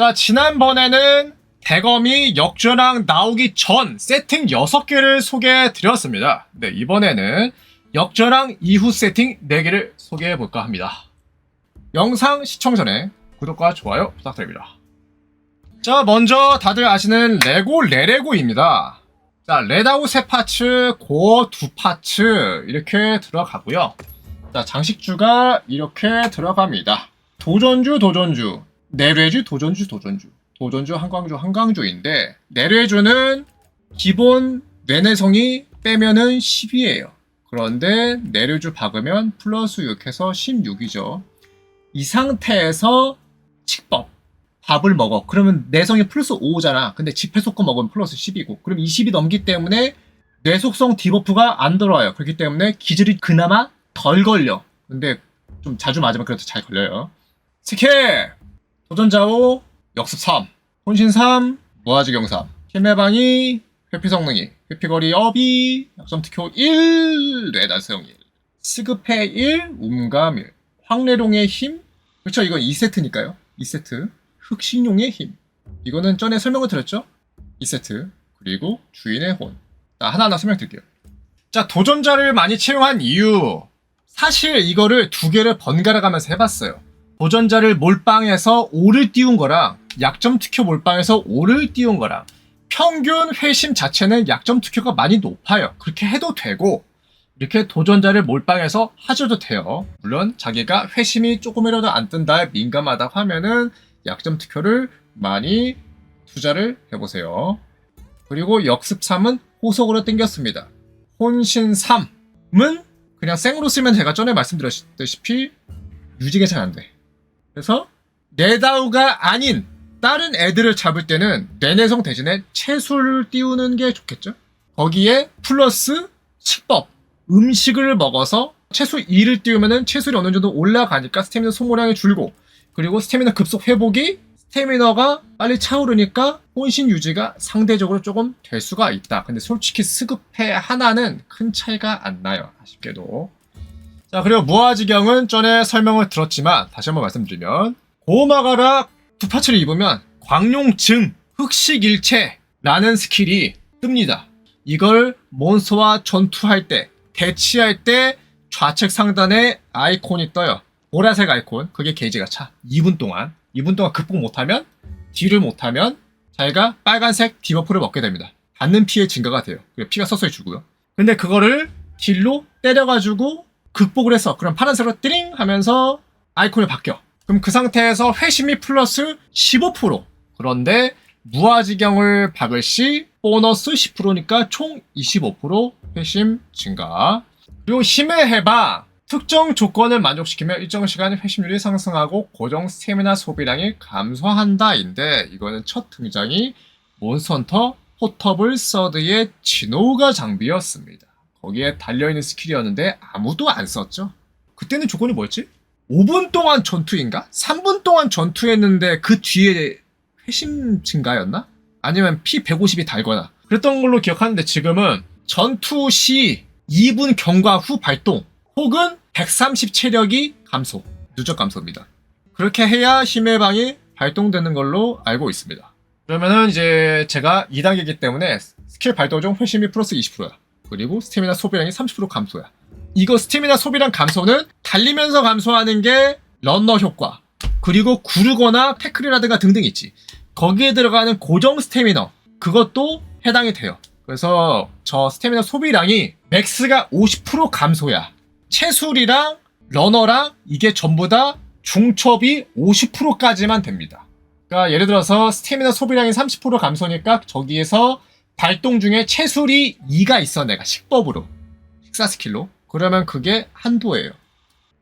자, 지난번에는 대검이 역전왕 나오기 전 세팅 6개를 소개해 드렸습니다. 네, 이번에는 역전왕 이후 세팅 4개를 소개해 볼까 합니다. 영상 시청 전에 구독과 좋아요 부탁드립니다. 자, 먼저 다들 아시는 레고 레레고입니다. 자, 레다우 세 파츠, 고어 두 파츠 이렇게 들어가고요. 자, 장식주가 이렇게 들어갑니다. 도전주, 도전주, 내뢰주, 도전주, 도전주, 도전주, 한광주, 한광주인데 내뢰주는 기본 뇌내성이 빼면은 10이에요. 그런데 내뢰주 박으면 플러스 6해서 16이죠. 이 상태에서 칙법 밥을 먹어. 그러면 내성이 플러스 5잖아. 근데 집회 속고 먹으면 플러스 10이고. 그럼 20이 넘기 때문에 뇌속성 디버프가 안 들어와요. 그렇기 때문에 기질이 그나마 덜 걸려. 근데 좀 자주 맞으면 그래도 잘 걸려요. 스케! 도전자오 역습 3, 혼신 3, 무아지경 3, 힘해방이, 회피 성능이, 회피거리 업이, 약점 특효 1, 뇌단성 1, 스급해 1, 움감 1, 황래룡의 힘, 그렇죠. 이건 2세트니까요. 2세트, 흑신용의 힘, 이거는 전에 설명을 드렸죠? 2세트, 그리고 주인의 혼. 자, 하나하나 설명드릴게요. 자 도전자를 많이 채용한 이유. 사실 이거를 두 개를 번갈아 가면서 해봤어요 도전자를 몰빵해서 5를 띄운 거랑 약점 특효 몰빵해서 5를 띄운 거랑 평균 회심 자체는 약점 특효가 많이 높아요. 그렇게 해도 되고 이렇게 도전자를 몰빵해서 하셔도 돼요. 물론 자기가 회심이 조금이라도 안 뜬다에 민감하다 하면은 약점 특효를 많이 투자를 해보세요. 그리고 역습 3은 호속으로 땡겼습니다. 혼신 3은 그냥 생으로 쓰면 제가 전에 말씀드렸다시피 유지가 잘 안 돼. 그래서 네다우가 아닌 다른 애들을 잡을 때는 뇌내성 대신에 채수를 띄우는 게 좋겠죠? 거기에 플러스 식법, 음식을 먹어서 채수 2를 띄우면은 채수율이 어느 정도 올라가니까 스태미나 소모량이 줄고 그리고 스태미나 급속 회복이 스태미너가 빨리 차오르니까 혼신 유지가 상대적으로 조금 될 수가 있다. 근데 솔직히 스급해 하나는 큰 차이가 안 나요. 아쉽게도. 자, 그리고 무아지경은 전에 설명을 들었지만 다시 한번 말씀드리면 고마가라 두 파츠를 입으면 광룡증 흑식일체라는 스킬이 뜹니다. 이걸 몬스터와 전투할 때, 대치할 때 좌측 상단에 아이콘이 떠요. 보라색 아이콘, 그게 게이지가 차. 2분 동안. 2분 동안 극복 못하면, 딜을 못하면 자기가 빨간색 디버프를 먹게 됩니다. 받는 피해 증가가 돼요. 피가 서서히 줄고요. 근데 그거를 딜로 때려가지고 극복을 해서 그럼 파란색으로 띠링 하면서 아이콘이 바뀌어. 그럼 그 상태에서 회심이 플러스 15% 그런데 무아지경을 박을 시 보너스 10%니까 총 25% 회심 증가 그리고 힘의 해방 특정 조건을 만족시키면 일정 시간 회심률이 상승하고 고정 스태미나 소비량이 감소한다인데 이거는 첫 등장이 몬스터헌터 포터블 서드의 진호가 장비였습니다. 거기에 달려있는 스킬이었는데 아무도 안 썼죠. 그때는 조건이 뭐였지? 5분 동안 전투인가? 3분 동안 전투했는데 그 뒤에 회심 증가였나? 아니면 피 150이 달거나 그랬던 걸로 기억하는데 지금은 전투 시 2분 경과 후 발동 혹은 130 체력이 감소 누적 감소입니다. 그렇게 해야 힘의 방이 발동되는 걸로 알고 있습니다. 그러면은 이제 제가 2단계이기 때문에 스킬 발동 중 회심이 플러스 20%야. 그리고 스태미나 소비량이 30% 감소야. 이거 스태미나 소비량 감소는 달리면서 감소하는 게 런너 효과. 그리고 구르거나 태클이라든가 등등 있지. 거기에 들어가는 고정 스태미너. 그것도 해당이 돼요. 그래서 저 스태미나 소비량이 맥스가 50% 감소야. 채술이랑 러너랑 이게 전부 다 중첩이 50%까지만 됩니다. 그러니까 예를 들어서 스태미나 소비량이 30% 감소니까 저기에서 발동 중에 채술이 2가 있어 내가 식법으로 식사 스킬로 그러면 그게 한도예요.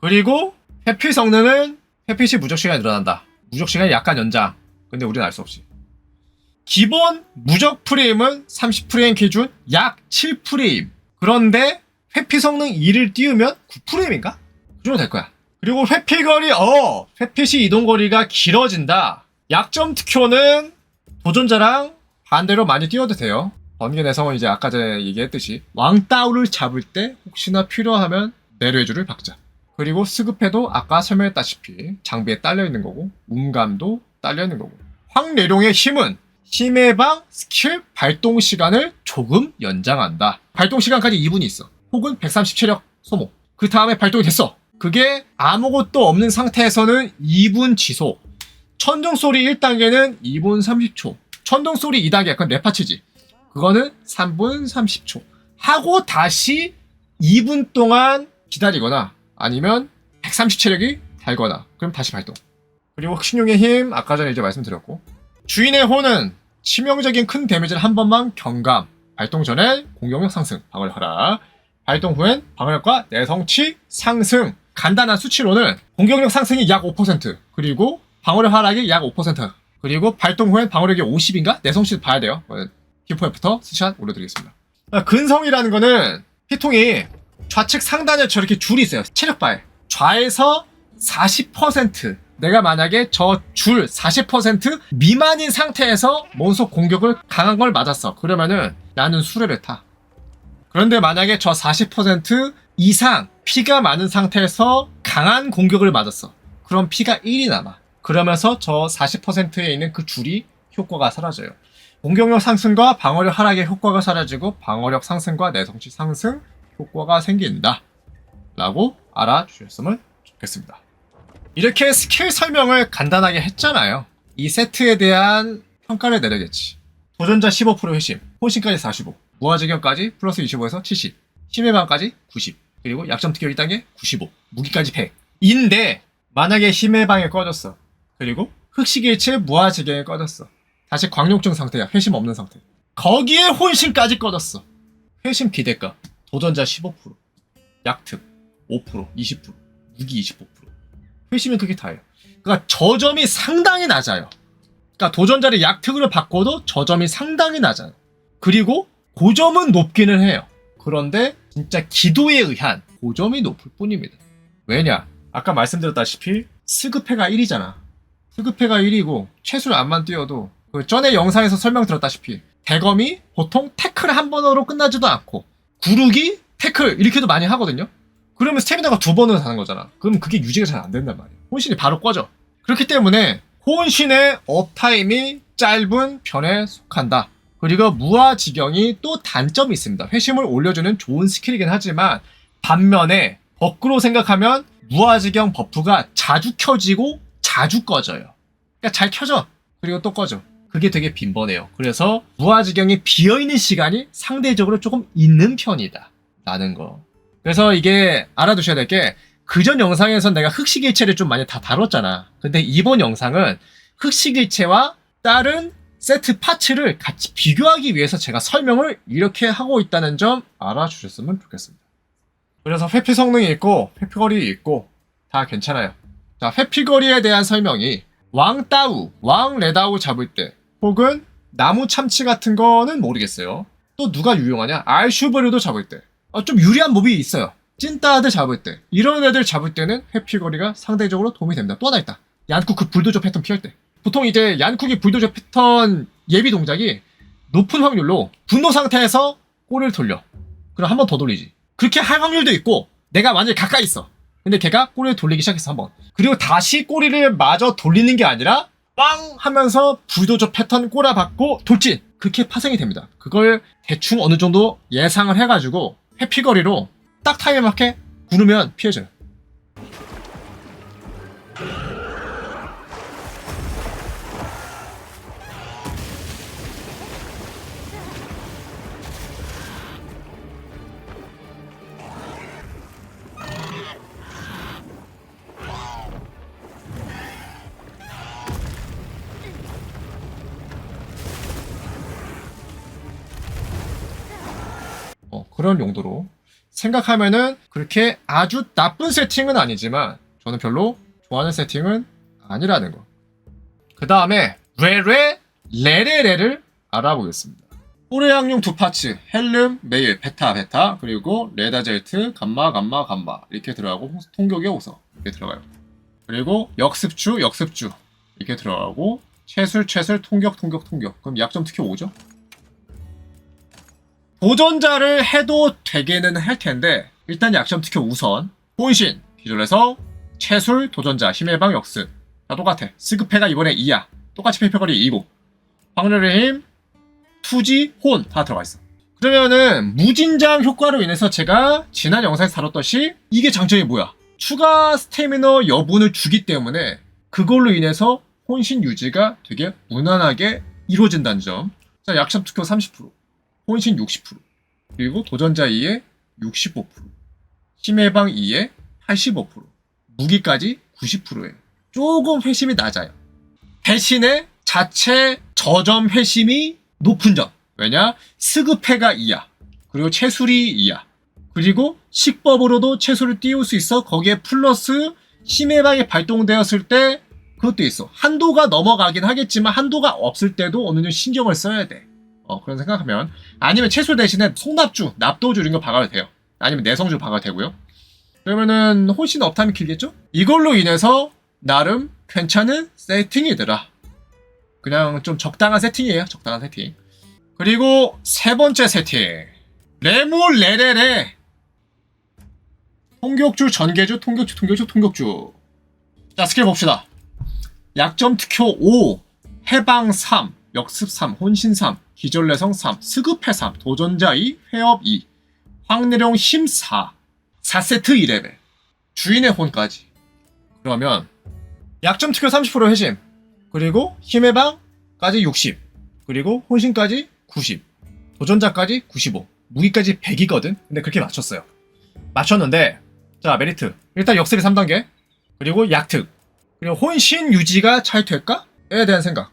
그리고 회피 성능은 회피 시 무적 시간이 늘어난다. 무적 시간이 약간 연장. 근데 우리는 알 수 없이. 기본 무적 프레임은 30프레임 기준 약 7프레임. 그런데 회피 성능 2를 띄우면 9프레임인가? 그 정도 될 거야. 그리고 회피 거리, 어! 회피 시 이동 거리가 길어진다. 약점 특효는 도전자랑 반대로 많이 뛰어도 돼요. 번개 내성은 이제 아까 전에 얘기했듯이 왕따우를 잡을 때 혹시나 필요하면 내뢰주를 박자. 그리고 스급해도 아까 설명했다시피 장비에 딸려 있는 거고 움감도 딸려 있는 거고 황내룡의 힘은 힘의 방 스킬 발동 시간을 조금 연장한다. 발동 시간까지 2분이 있어. 혹은 130체력 소모. 그 다음에 발동이 됐어. 그게 아무것도 없는 상태에서는 2분 지속. 천둥소리 1단계는 2분 30초. 천둥 소리 2단계 약간 랩파치지. 그거는 3분 30초. 하고 다시 2분 동안 기다리거나 아니면 130 체력이 달거나 그럼 다시 발동. 그리고 흑신용의 힘 아까 전에 이제 말씀드렸고 주인의 호는 치명적인 큰 데미지를 한 번만 경감. 발동 전에 공격력 상승, 방어력 하락. 발동 후엔 방어력과 내성치 상승. 간단한 수치로는 공격력 상승이 약 5%, 그리고 방어력 하락이 약 5%, 그리고 발동 후엔 방어력이 50인가? 내성치 봐야 돼요. 어, 기포에부터 스샷 올려드리겠습니다. 아, 근성이라는 거는 피통이 좌측 상단에 저렇게 줄이 있어요. 체력바에. 좌에서 40% 내가 만약에 저 줄 40% 미만인 상태에서 몬스터 공격을 강한 걸 맞았어. 그러면은 나는 수레를 타. 그런데 만약에 저 40% 이상 피가 많은 상태에서 강한 공격을 맞았어. 그럼 피가 1이 남아. 그러면서 저 40%에 있는 그 줄이 효과가 사라져요. 공격력 상승과 방어력 하락의 효과가 사라지고 방어력 상승과 내성치 상승 효과가 생긴다. 라고 알아주셨으면 좋겠습니다. 이렇게 스킬 설명을 간단하게 했잖아요. 이 세트에 대한 평가를 내려겠지. 도전자 15% 회심, 혼신까지 45, 무화지경까지 플러스 25에서 70, 힘의 방까지 90, 그리고 약점 특결 1단계 95, 무기까지 100. 인데 만약에 힘의 방에 꺼졌어. 그리고 흑식일체 무화지경에 꺼졌어. 다시 광욕증 상태야. 회심 없는 상태. 거기에 혼신까지 꺼졌어. 회심 기대가 도전자 15%, 약특 5%, 20%, 무기 25%. 회심은 그게 다예요. 그러니까 저점이 상당히 낮아요. 그러니까 도전자를 약특으로 바꿔도 저점이 상당히 낮아요. 그리고 고점은 높기는 해요. 그런데 진짜 기도에 의한 고점이 높을 뿐입니다. 왜냐? 아까 말씀드렸다시피 스급해가 1이잖아. 스급해가 1이고 최술 안만 뛰어도 그 전에 영상에서 설명드렸다시피 대검이 보통 태클 한 번으로 끝나지도 않고 구르기 태클 이렇게도 많이 하거든요. 그러면 스태미나가 두 번을 사는 거잖아. 그럼 그게 유지가 잘 안 된단 말이야. 혼신이 바로 꺼져. 그렇기 때문에 혼신의 업타임이 짧은 편에 속한다. 그리고 무아지경이 또 단점이 있습니다. 회심을 올려주는 좋은 스킬이긴 하지만 반면에 거꾸로 생각하면 무아지경 버프가 자주 켜지고 자주 꺼져요. 그러니까 잘 켜져. 그리고 또 꺼져. 그게 되게 빈번해요. 그래서 무아지경이 비어있는 시간이 상대적으로 조금 있는 편이다. 라는 거. 그래서 이게 알아두셔야 될 게 그전 영상에서 내가 흑식일체를 좀 많이 다 다뤘잖아. 근데 이번 영상은 흑식일체와 다른 세트 파츠를 같이 비교하기 위해서 제가 설명을 이렇게 하고 있다는 점 알아주셨으면 좋겠습니다. 그래서 회피 성능이 있고 회피거리 있고 다 괜찮아요. 자, 회피거리에 대한 설명이 왕따우, 왕레다우 잡을 때 혹은 나무 참치 같은 거는 모르겠어요. 또 누가 유용하냐? 알슈브르도 잡을 때. 어, 좀 유리한 몹이 있어요. 찐따들 잡을 때. 이런 애들 잡을 때는 회피거리가 상대적으로 도움이 됩니다. 또 하나 있다. 얀쿡 그 불도저 패턴 피할 때. 보통 이제 얀쿡이 불도저 패턴 예비 동작이 높은 확률로 분노 상태에서 꼬리를 돌려. 그럼 한 번 더 돌리지. 그렇게 할 확률도 있고 내가 만약에 가까이 있어. 근데 걔가 꼬리를 돌리기 시작했어 한 번. 그리고 다시 꼬리를 마저 돌리는 게 아니라 빵 하면서 불도저 패턴 꼬라박고 돌진. 그렇게 파생이 됩니다. 그걸 대충 어느 정도 예상을 해가지고 회피거리로 딱 타임에 맞게 구르면 피해져요. 그런 용도로 생각하면은 그렇게 아주 나쁜 세팅은 아니지만 저는 별로 좋아하는 세팅은 아니라는 거. 그 다음에 레레 레레레를 알아보겠습니다. 호레양용 두 파츠 헬름, 메일, 베타, 베타 그리고 레다젤트, 감마, 감마, 감마 이렇게 들어가고 통격의 호서 이렇게 들어가요. 그리고 역습주, 역습주 이렇게 들어가고 채술, 채술, 통격, 통격, 통격 그럼 약점 특히 5죠? 도전자를 해도 되게는 할 텐데 일단 약점 특히 우선 혼신. 기존에서 채술 도전자 힘의 방 역습. 다 똑같아. 스급해가 이번에 2야 똑같이 페이퍼거리 2고. 황렬의 힘, 투지, 혼. 다 들어가 있어. 그러면은 무진장 효과로 인해서 제가 지난 영상에서 다뤘듯이 이게 장점이 뭐야? 추가 스태미너 여분을 주기 때문에 그걸로 인해서 혼신 유지가 되게 무난하게 이루어진다는 점. 자, 약점 투표 30%, 혼신 60%, 그리고 도전자 2의 65%, 심해방 2의 85%, 무기까지 90%예요. 조금 회심이 낮아요. 대신에 자체 저점 회심이 높은 점. 왜냐? 스급해가 2야. 그리고 채술이 2야. 그리고 식법으로도 채술을 띄울 수 있어. 거기에 플러스 심해방이 발동되었을 때 그것도 있어. 한도가 넘어가긴 하겠지만 한도가 없을 때도 어느 정도 신경을 써야 돼. 어, 그런 생각하면. 아니면 채술 대신에 송납주, 납도주 이런 거 박아도 돼요. 아니면 내성주 박아도 되고요. 그러면은 훨씬 업타임이 길겠죠? 이걸로 인해서 나름 괜찮은 세팅이더라. 그냥 좀 적당한 세팅이에요. 적당한 세팅. 그리고 세 번째 세팅. 레몰레레레. 통격주, 전개주, 통격주, 통격주, 통격주. 자, 스킬 봅시다. 약점 특효 5, 해방 3, 역습 3, 혼신 3, 기절내성 3, 스급해 3, 도전자 2, 회업 2, 황내령 힘 4, 4세트 2레벨. 주인의 혼까지. 그러면 약점 특효 30% 회심. 그리고 힘의 방까지 60. 그리고 혼신까지 90. 도전자까지 95. 무기까지 100이거든? 근데 그렇게 맞췄어요. 맞췄는데, 자, 메리트. 일단 역습이 3단계. 그리고 약특. 그리고 혼신 유지가 잘 될까? 에 대한 생각.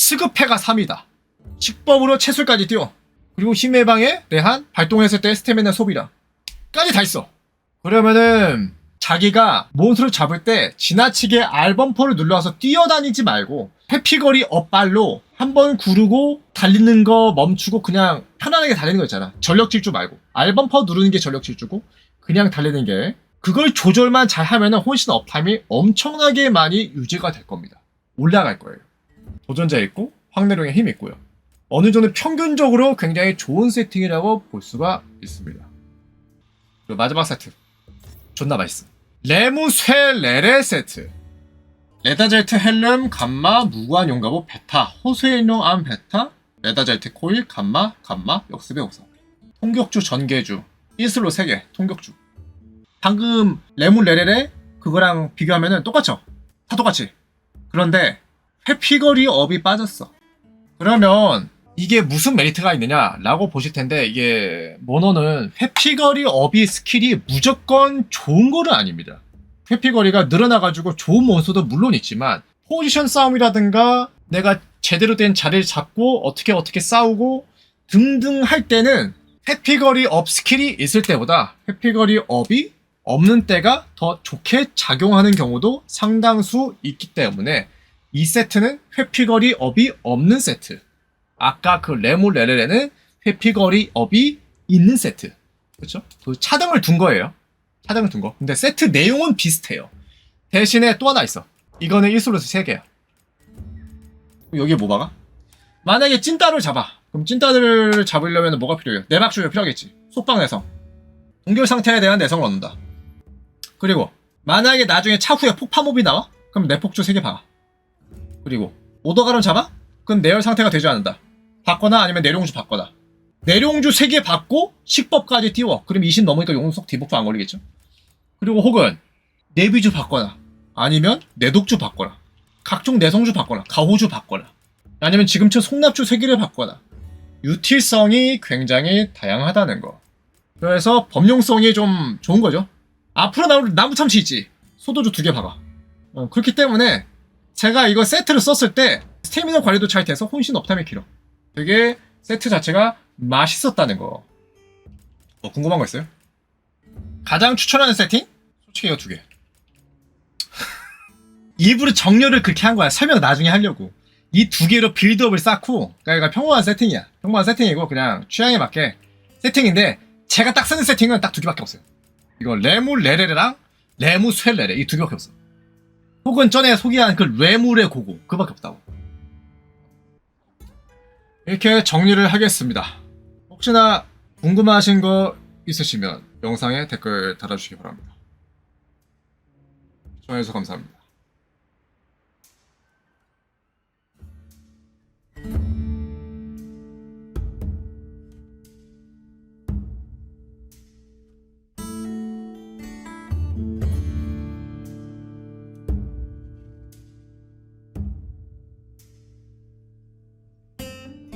스급해가 3이다. 식법으로 채술까지 띄워. 그리고 힘의 방에 내한 발동했을 때 스태미나 소비량. 까지 다 있어. 그러면은 자기가 몬스터를 잡을 때 지나치게 R범퍼를 눌러서 뛰어다니지 말고 회피거리 업발로 한 번 구르고 달리는 거 멈추고 그냥 편안하게 달리는 거 있잖아. 전력 질주 말고. R범퍼 누르는 게 전력 질주고 그냥 달리는 게 그걸 조절만 잘 하면은 혼신 업타임이 엄청나게 많이 유지가 될 겁니다. 올라갈 거예요. 도전자 있고 황내룡의 힘 있고요. 어느 정도 평균적으로 굉장히 좋은 세팅이라고 볼 수가 있습니다. 그리고 마지막 세트 존나 맛있어. 레무쇠 레레 세트. 레다젤트 헬름 감마 무관 용가보 베타 호수인용 암 베타 레다젤트 코일 감마 감마 역습의 오사 통격주 전개주 이슬로 3개 통격주 방금 레몬 레레레 그거랑 비교하면은 똑같죠? 다 똑같이 그런데 회피거리 업이 빠졌어. 그러면 이게 무슨 메리트가 있느냐라고 보실 텐데 이게 모노는 회피거리 업이 스킬이 무조건 좋은 거는 아닙니다. 회피거리가 늘어나가지고 좋은 몬스터도 물론 있지만 포지션 싸움이라든가 내가 제대로 된 자리를 잡고 어떻게 어떻게 싸우고 등등 할 때는 회피거리 업 스킬이 있을 때보다 회피거리 업이 없는 때가 더 좋게 작용하는 경우도 상당수 있기 때문에 이 세트는 회피거리 업이 없는 세트. 아까 그 레몰 레레레는 회피거리 업이 있는 세트. 그렇죠? 그 차등을 둔 거예요. 차등을 둔 거. 근데 세트 내용은 비슷해요. 대신에 또 하나 있어. 이거는 1슬롯이 3개야. 여기에 뭐 박아? 만약에 찐따를 잡아. 그럼 찐따를 잡으려면 뭐가 필요해요? 내막주가 필요하겠지. 속박 내성. 동결 상태에 대한 내성을 얻는다. 그리고 만약에 나중에 차후에 폭파몹이 나와? 그럼 내폭주 3개 박아. 그리고 오더가론 잡아? 그럼 내열 상태가 되지 않는다. 받거나 아니면 내룡주 받거나. 내룡주 3개 받고 식법까지 띄워. 그럼 20 넘으니까 용속 디버프 안 걸리겠죠? 그리고 혹은 내비주 받거나 아니면 내독주 받거나 각종 내성주 받거나 가호주 받거나 아니면 지금처럼 송납주 3개를 받거나 유틸성이 굉장히 다양하다는 거. 그래서 범용성이 좀 좋은 거죠. 앞으로 나올 나무 참치 있지. 소도주 두 개 박아. 어, 그렇기 때문에 제가 이거 세트를 썼을 때 스태미너 관리도 잘 돼서 혼신 업타임이 길어. 되게 세트 자체가 맛있었다는 거. 뭐 궁금한 거 있어요? 가장 추천하는 세팅? 솔직히 이거 두 개. 일부러 정렬을 그렇게 한 거야. 설명 나중에 하려고. 이 두 개로 빌드업을 쌓고, 그러니까 평범한 세팅이야. 평범한 세팅이고, 그냥 취향에 맞게 세팅인데, 제가 딱 쓰는 세팅은 딱 두 개밖에 없어요. 이거 레무 레레레랑 레무 쇠레레 이 두 개밖에 없어. 혹은 전에 소개한 그 레물의 고고 그밖에 없다고. 이렇게 정리를 하겠습니다. 혹시나 궁금하신 거 있으시면 영상에 댓글 달아주시기 바랍니다. 시청해주셔서 감사합니다.